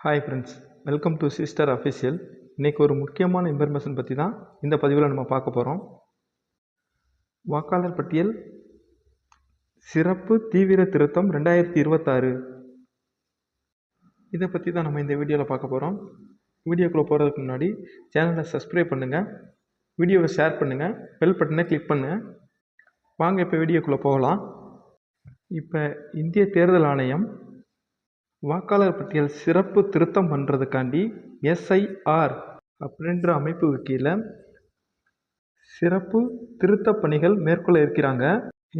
Hi friends welcome to sister official இன்றைக்கி ஒரு முக்கியமான இன்ஃபர்மேஷன் பற்றி தான் இந்த பதிவில் நம்ம பார்க்க போகிறோம் வாக்காளர் பட்டியல் சிறப்பு தீவிர திருத்தம் ரெண்டாயிரத்தி இருபத்தாறு. இதை பற்றி தான் நம்ம இந்த வீடியோவில் பார்க்க போகிறோம் வீடியோக்குள்ளே போகிறதுக்கு முன்னாடி சேனலை சப்ஸ்கிரைப் பண்ணுங்கள் வீடியோவை ஷேர் பண்ணுங்கள் பெல் பட்டனை கிளிக் பண்ணுங்கள் வாங்க இப்போ வீடியோக்குள்ளே போகலாம். இப்போ இந்திய தேர்தல் ஆணையம் வாக்காளர் பட்டியல் சிறப்பு திருத்தம் பண்ணுறதுக்காண்டி எஸ்ஐஆர் அப்படின்ற அமைப்புக்கு கீழே சிறப்பு திருத்தப் பணிகள் மேற்கொள்ள இருக்கிறாங்க.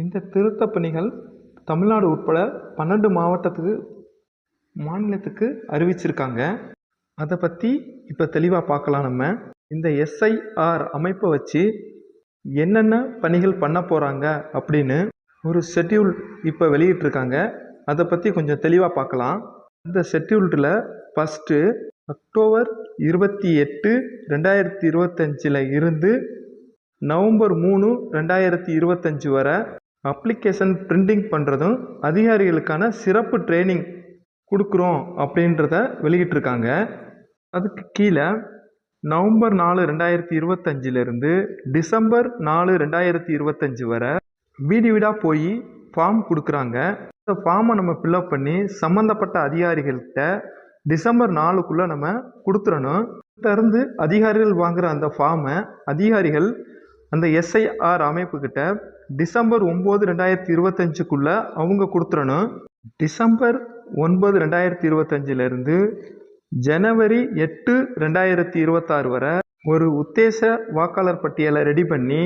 இந்த திருத்தப் பணிகள் தமிழ்நாடு உட்பட பன்னெண்டு மாவட்டத்துக்கு மாநிலத்துக்கு அறிவிச்சிருக்காங்க. அதை பற்றி இப்போ தெளிவாக பார்க்கலாம் நம்ம. இந்த எஸ்ஐஆர் அமைப்பை வச்சு என்னென்ன பணிகள் பண்ண போகிறாங்க அப்படின்னு ஒரு ஷெட்யூல் இப்போ வெளியிட்டிருக்காங்க. அதை பற்றி கொஞ்சம் தெளிவாக பார்க்கலாம். இந்த ஷெட்யூல்டில் ஃபஸ்ட்டு அக்டோபர் இருபத்தி எட்டு ரெண்டாயிரத்தி இருபத்தஞ்சில் இருந்து நவம்பர் மூணு ரெண்டாயிரத்தி இருபத்தஞ்சி வரை அப்ளிகேஷன் பிரிண்டிங் பண்ணுறதும் அதிகாரிகளுக்கான சிறப்பு ட்ரைனிங் கொடுக்குறோம் அப்படின்றத வெளியிட்டிருக்காங்க. அதுக்கு கீழே நவம்பர் நாலு ரெண்டாயிரத்தி இருபத்தஞ்சிலிருந்து டிசம்பர் நாலு ரெண்டாயிரத்தி இருபத்தஞ்சி வரை வீடு வீடாக போய் ஃபார்ம் கொடுக்குறாங்க. ஸோ ஃபார்மை நம்ம ஃபில்அப் பண்ணி சம்மந்தப்பட்ட அதிகாரிகள்கிட்ட டிசம்பர் நாலுக்குள்ளே நம்ம கொடுத்துடணும். திறந்து அதிகாரிகள் வாங்குகிற அந்த ஃபார்மை அதிகாரிகள் அந்த எஸ்ஐஆர் அமைப்புக்கிட்ட டிசம்பர் ஒம்பது ரெண்டாயிரத்தி இருபத்தஞ்சுக்குள்ளே அவங்க கொடுத்துடணும். டிசம்பர் ஒன்பது ரெண்டாயிரத்தி இருபத்தஞ்சிலேருந்து ஜனவரி எட்டு ரெண்டாயிரத்தி இருபத்தாறு வரை ஒரு உத்தேச வாக்காளர் பட்டியலை ரெடி பண்ணி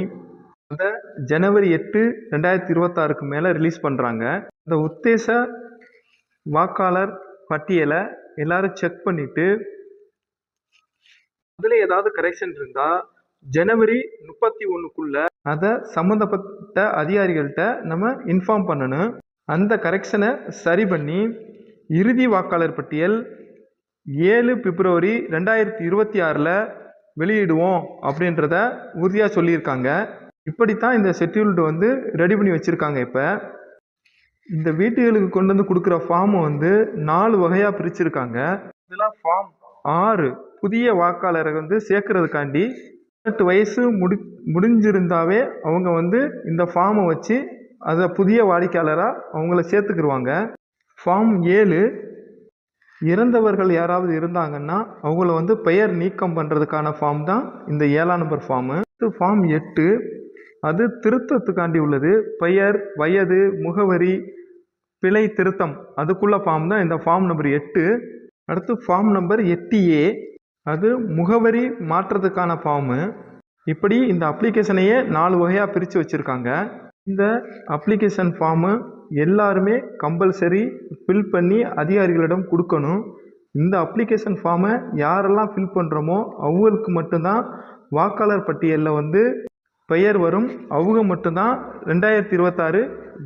அந்த ஜனவரி எட்டு ரெண்டாயிரத்தி இருபத்தாறுக்கு மேலே ரிலீஸ் பண்ணுறாங்க அந்த உத்தேச வாக்காளர் பட்டியலை எல்லாரும் செக் பண்ணிவிட்டு அதில் ஏதாவது கரெக்ஷன் இருந்தால் ஜனவரி முப்பத்தி ஒன்றுக்குள்ளே அதை சம்மந்தப்பட்ட அதிகாரிகள்கிட்ட நம்ம இன்ஃபார்ம் பண்ணணும். அந்த கரெக்ஷனை சரி பண்ணி இறுதி வாக்காளர் பட்டியல் ஏழு பிப்ரவரி ரெண்டாயிரத்தி இருபத்தி ஆறில் வெளியிடுவோம் அப்படின்றத உறுதியாக சொல்லியிருக்காங்க. இப்படித்தான் இந்த ஷெட்யூல்டு வந்து ரெடி பண்ணி வச்சுருக்காங்க இப்போ. இந்த வீட்டுகளுக்கு கொண்டு வந்து கொடுக்குற ஃபார்மை வந்து நாலு வகையாக பிரிச்சுருக்காங்க. இதெல்லாம் ஃபார்ம் ஆறு புதிய வாக்காளரை வந்து சேர்க்கறதுக்காண்டி பதினெட்டு வயசு முடி முடிஞ்சிருந்தாவே அவங்க வந்து இந்த ஃபார்மை வச்சு அதை புதிய வாடிக்கையாளராக அவங்கள சேர்த்துக்கிடுவாங்க ஃபார்ம் ஏழு இறந்தவர்கள் யாராவது இருந்தாங்கன்னா அவங்கள வந்து பெயர் நீக்கம் பண்ணுறதுக்கான ஃபார்ம் தான் இந்த ஏழாம் நம்பர் ஃபார்மு ஃபார்ம் எட்டு அது திருத்தத்துக்காண்டி உள்ளது. பெயர் வயது முகவரி பிழை திருத்தம். அதுக்குள்ள ஃபார்ம் தான் இந்த ஃபார்ம் நம்பர் எட்டு. அடுத்து ஃபார்ம் நம்பர் எட்டு ஏ அது முகவரி மாற்றுறதுக்கான ஃபார்மு இப்படி இந்த அப்ளிகேஷனையே நாலு வகையாக பிரித்து வச்சுருக்காங்க. இந்த அப்ளிகேஷன் ஃபார்மு எல்லாருமே கம்பல்சரி ஃபில் பண்ணி அதிகாரிகளிடம் கொடுக்கணும். இந்த அப்ளிகேஷன் ஃபார்மை யாரெல்லாம் ஃபில் பண்ணுறோமோ அவங்களுக்கு மட்டும்தான் வாக்காளர் பட்டியலில் வந்து பெயர் வரும். அவங்க மட்டும்தான் ரெண்டாயிரத்தி இருபத்தாறு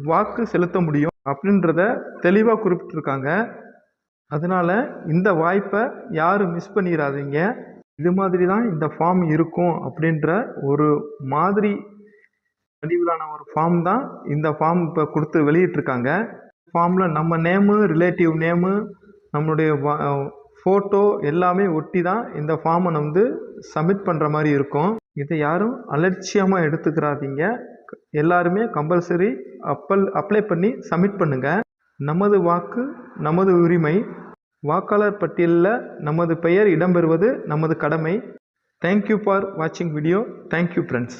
வாக்கு செலுத்த முடியும் அப்படின்றத தெளிவாக குறிப்பிட்டிருக்காங்க. அதனால் இந்த வாய்ப்பை யாரும் மிஸ் பண்ணிடாதீங்க இது மாதிரி தான் இந்த ஃபார்ம் இருக்கும் அப்படின்ற ஒரு மாதிரி வடிவிலான ஒரு ஃபார்ம் தான் இந்த ஃபார்ம் இப்போ கொடுத்து வெளியிட்ருக்காங்க ஃபார்மில் நம்ம நேமு ரிலேட்டிவ் நேமு நம்மளுடைய ஃபோட்டோ எல்லாமே ஒட்டி தான் இந்த ஃபார்மை வந்து சப்மிட் பண்ணுற மாதிரி இருக்கும். இதை யாரும் அலட்சியமாக எடுத்துக்கிறாதீங்க. எல்லாருமே கம்பல்சரி அப்பல் அப்ளை பண்ணி சப்மிட் பண்ணுங்கள் நமது வாக்கு நமது உரிமை வாக்காளர் பட்டியலில் நமது பெயர் இடம்பெறுவது நமது கடமை. தேங்க்யூ ஃபார் வாட்சிங் வீடியோ தேங்க்யூ ஃப்ரெண்ட்ஸ்